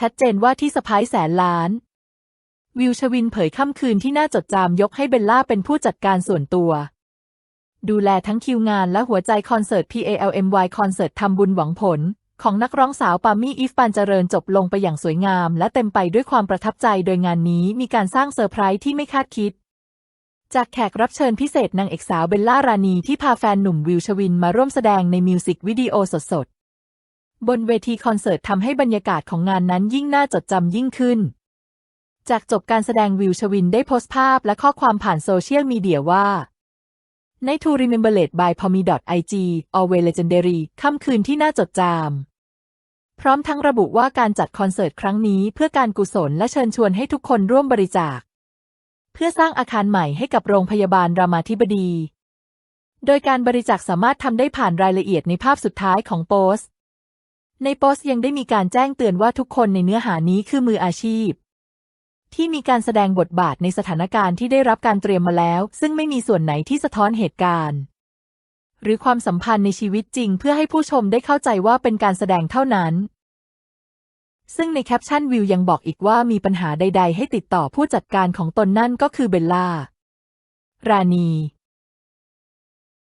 ชัดเจนว่าที่สะพ้ายแสนล้าน วิวชวินเผยค่ำคืนที่น่าจดจำยกให้เบลล่าเป็นผู้จัดการส่วนตัว ดูแลทั้งคิวงานและหัวใจคอนเสิร์ต PALMY คอนเสิร์ตทำบุญหวังผล ของนักร้องสาวปามี่อีฟปานเจริญจบลงไปอย่างสวยงาม และเต็มไปด้วยความประทับใจโดยงานนี้มีการสร้างเซอร์ไพรส์ที่ไม่คาดคิดจากแขกรับเชิญพิเศษนางเอกสาวเบลล่ารานีที่พาแฟนหนุ่มวิวชวินมาร่วมแสดงในมิวสิกวิดีโอสด บนเวทีคอนเสิร์ตทำให้บรรยากาศของงานนั้นยิ่งน่าจดจำยิ่งขึ้น จากจบการแสดงวิวชวินได้โพสต์ภาพและข้อความผ่านโซเชียลมีเดียว่า ใน To Remember Late by p o m i .ig Always Legendary ค่ำคืนที่น่าจดจำพร้อมทั้งระบุว่าการจัดคอนเสิร์ตครั้งนี้เพื่อการกุศลและเชิญชวนให้ทุกคนร่วมบริจาค เพื่อสร้างอาคารใหม่ให้กับโรงพยาบาลรามาธิบดี โดยการบริจาคสามารถทำได้ผ่านรายละเอียดในภาพสุดท้ายของโพสต์ ในโพสต์ยังได้มีการแจ้งเตือนว่าทุกคนในเนื้อหานี้คือมืออาชีพ ที่มีการแสดงบทบาทในสถานการณ์ที่ได้รับการเตรียมมาแล้ว ซึ่งไม่มีส่วนไหนที่สะท้อนเหตุการณ์ หรือความสัมพันธ์ในชีวิตจริง เพื่อให้ผู้ชมได้เข้าใจว่าเป็นการแสดงเท่านั้น ซึ่งในแคปชั่นวิวยังบอกอีกว่ามีปัญหาใด ๆ ให้ติดต่อผู้จัดการของตนนั่นก็คือเบลล่า รานี